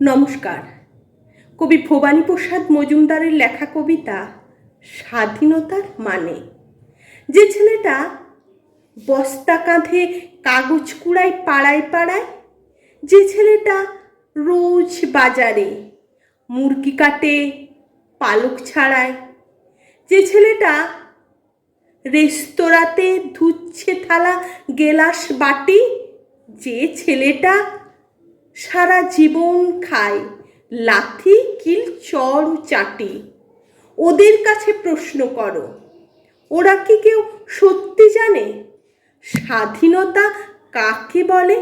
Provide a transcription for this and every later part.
নমস্কার। কবি ভবানী প্রসাদ মজুমদারের লেখা কবিতা স্বাধীনতার মানে। যে ছেলেটা বস্তা কাঁধে কাগজ কুড়ায়, পাড়ায় পাড়ায়, যে ছেলেটা রোজ বাজারে মুরগি কাটে, পালক ছাড়ায়, যে ছেলেটা রেস্তোরাঁতে ধুচ্ছে থালা, গেলাস বাটি, যে ছেলেটা সারা জীবন খায়, লাথি, কিল, চর, চাটি। ওদের কাছে প্রশ্ন করো, ওরা কি কেউ সত্যি জানে? স্বাধীনতা কাকে বলে?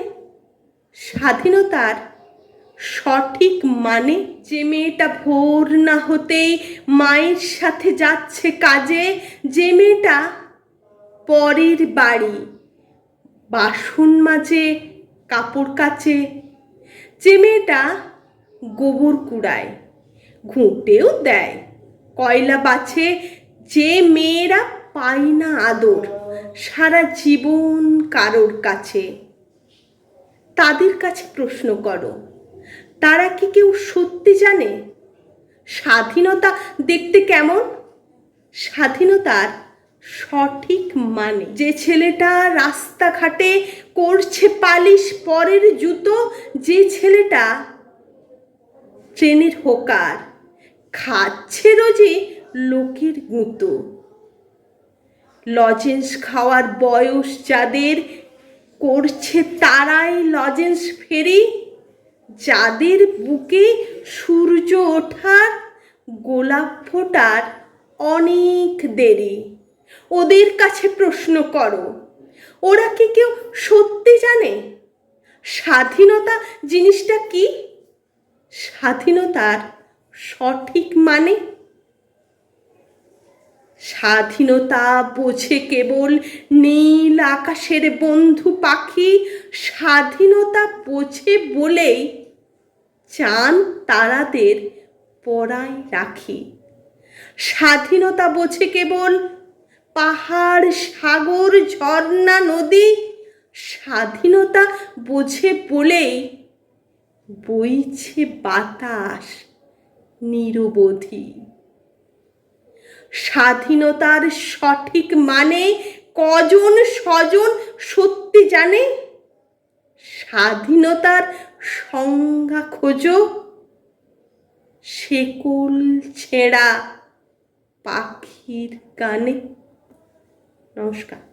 স্বাধীনতার সঠিক মানে যে মেয়েটা ভোর না হতেই মায়ের সাথে যাচ্ছে কাজে, যে মেয়েটা পরের বাড়ি, বাসন মাজে, কাপড় কাচে যে মেয়েটা গোবর কুড়ায়, ঘুঁটেও দেয়। কয়লা বাছে যে মেয়েরা পায় না আদর, সারা জীবন কারোর কাছে। তাদের কাছে প্রশ্ন করো, তারা কি কেউ সত্যি জানে? স্বাধীনতা দেখতে কেমন? স্বাধীনতার সঠিক মানে যে ছেলেটা রাস্তাঘাটে করছে পালিশ পরের জুতো যে ছেলেটা ট্রেনের হোকার। খাচ্ছে রোজে লোকের গুঁতো। লজেন্স খাওয়ার বয়স যাদের, করছে তারাই লজেন্স ফেরি। যাদের বুকে সূর্য ওঠার, গোলাপ ফোটার অনেক দেরি। ওদের কাছে প্রশ্ন করো ওরা কি কেউ সত্যি জানে? স্বাধীনতা জিনিসটা কি? স্বাধীনতার সঠিক মানে? স্বাধীনতা বোঝে কেবল নীল আকাশের বন্ধু পাখি। স্বাধীনতা বোঝে বলেই চান তারাদের পড়ায় রাখি। স্বাধীনতা বোঝে কেবল পাহাড়, সাগর, ঝর্ণা, নদী, স্বাধীনতা বোঝে বলেই বইছে বাতাস নিরবধি। স্বাধীনতার সঠিক মানে কজন স্বজন সত্যি জানে? স্বাধীনতার সংজ্ঞা খোঁজো। শেকল ছেঁড়া পাখির গানে নমস্কার